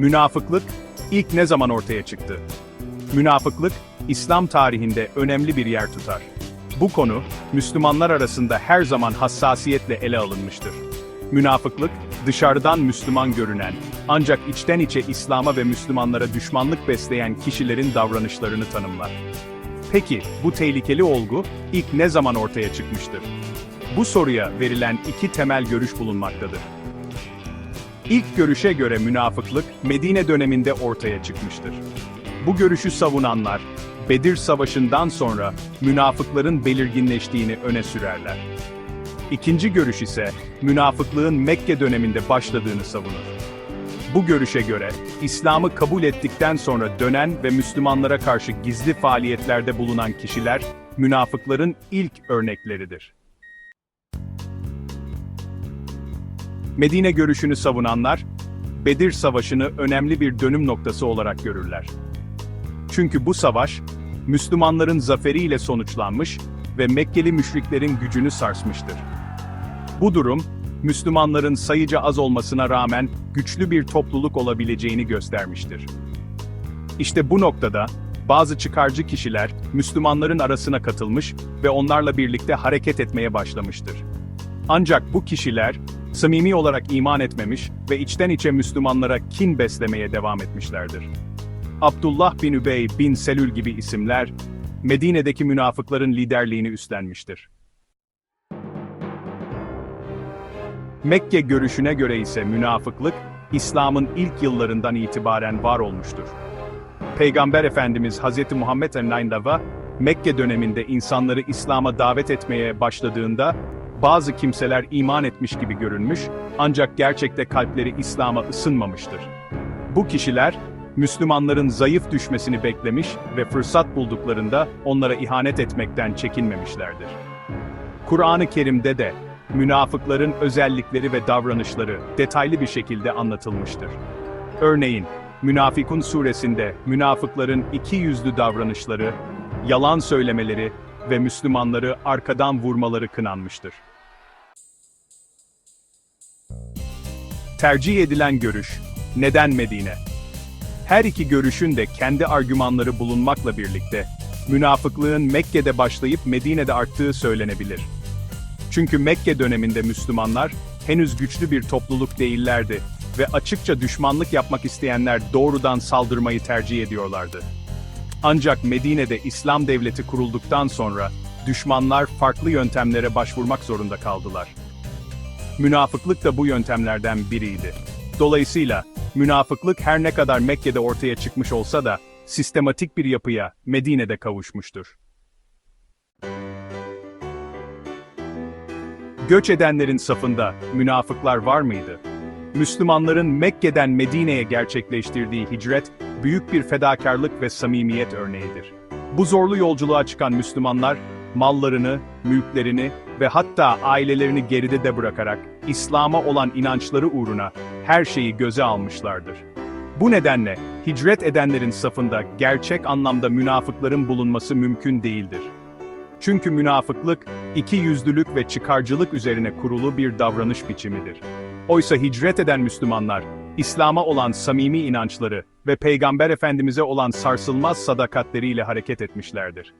Münafıklık ilk ne zaman ortaya çıktı? Münafıklık, İslam tarihinde önemli bir yer tutar. Bu konu, Müslümanlar arasında her zaman hassasiyetle ele alınmıştır. Münafıklık, dışarıdan Müslüman görünen, ancak içten içe İslam'a ve Müslümanlara düşmanlık besleyen kişilerin davranışlarını tanımlar. Peki, bu tehlikeli olgu ilk ne zaman ortaya çıkmıştır? Bu soruya verilen iki temel görüş bulunmaktadır. İlk görüşe göre münafıklık Medine döneminde ortaya çıkmıştır. Bu görüşü savunanlar, Bedir Savaşı'ndan sonra münafıkların belirginleştiğini öne sürerler. İkinci görüş ise münafıklığın Mekke döneminde başladığını savunur. Bu görüşe göre İslam'ı kabul ettikten sonra dönen ve Müslümanlara karşı gizli faaliyetlerde bulunan kişiler münafıkların ilk örnekleridir. Medine görüşünü savunanlar, Bedir Savaşı'nı önemli bir dönüm noktası olarak görürler. Çünkü bu savaş, Müslümanların zaferiyle sonuçlanmış ve Mekkeli müşriklerin gücünü sarsmıştır. Bu durum, Müslümanların sayıca az olmasına rağmen güçlü bir topluluk olabileceğini göstermiştir. İşte bu noktada, bazı çıkarcı kişiler, Müslümanların arasına katılmış ve onlarla birlikte hareket etmeye başlamıştır. Ancak bu kişiler, samimi olarak iman etmemiş ve içten içe Müslümanlara kin beslemeye devam etmişlerdir. Abdullah bin Übey bin Selül gibi isimler, Medine'deki münafıkların liderliğini üstlenmiştir. Mekke görüşüne göre ise münafıklık, İslam'ın ilk yıllarından itibaren var olmuştur. Peygamber Efendimiz Hz. Muhammed Enlaynlava, Mekke döneminde insanları İslam'a davet etmeye başladığında, bazı kimseler iman etmiş gibi görünmüş, ancak gerçekte kalpleri İslam'a ısınmamıştır. Bu kişiler, Müslümanların zayıf düşmesini beklemiş ve fırsat bulduklarında onlara ihanet etmekten çekinmemişlerdir. Kur'an-ı Kerim'de de münafıkların özellikleri ve davranışları detaylı bir şekilde anlatılmıştır. Örneğin, Münafikun suresinde münafıkların iki yüzlü davranışları, yalan söylemeleri ve Müslümanları arkadan vurmaları kınanmıştır. Tercih edilen görüş, neden Medine? Her iki görüşün de kendi argümanları bulunmakla birlikte, münafıklığın Mekke'de başlayıp Medine'de arttığı söylenebilir. Çünkü Mekke döneminde Müslümanlar, henüz güçlü bir topluluk değillerdi ve açıkça düşmanlık yapmak isteyenler doğrudan saldırmayı tercih ediyorlardı. Ancak Medine'de İslam devleti kurulduktan sonra, düşmanlar farklı yöntemlere başvurmak zorunda kaldılar. Münafıklık da bu yöntemlerden biriydi. Dolayısıyla, münafıklık her ne kadar Mekke'de ortaya çıkmış olsa da, sistematik bir yapıya Medine'de kavuşmuştur. Göç edenlerin safında münafıklar var mıydı? Müslümanların Mekke'den Medine'ye gerçekleştirdiği hicret, büyük bir fedakarlık ve samimiyet örneğidir. Bu zorlu yolculuğa çıkan Müslümanlar, mallarını, mülklerini ve hatta ailelerini geride de bırakarak, İslam'a olan inançları uğruna her şeyi göze almışlardır. Bu nedenle, hicret edenlerin safında gerçek anlamda münafıkların bulunması mümkün değildir. Çünkü münafıklık, iki yüzlülük ve çıkarcılık üzerine kurulu bir davranış biçimidir. Oysa hicret eden Müslümanlar, İslam'a olan samimi inançları ve Peygamber Efendimiz'e olan sarsılmaz sadakatleriyle hareket etmişlerdir.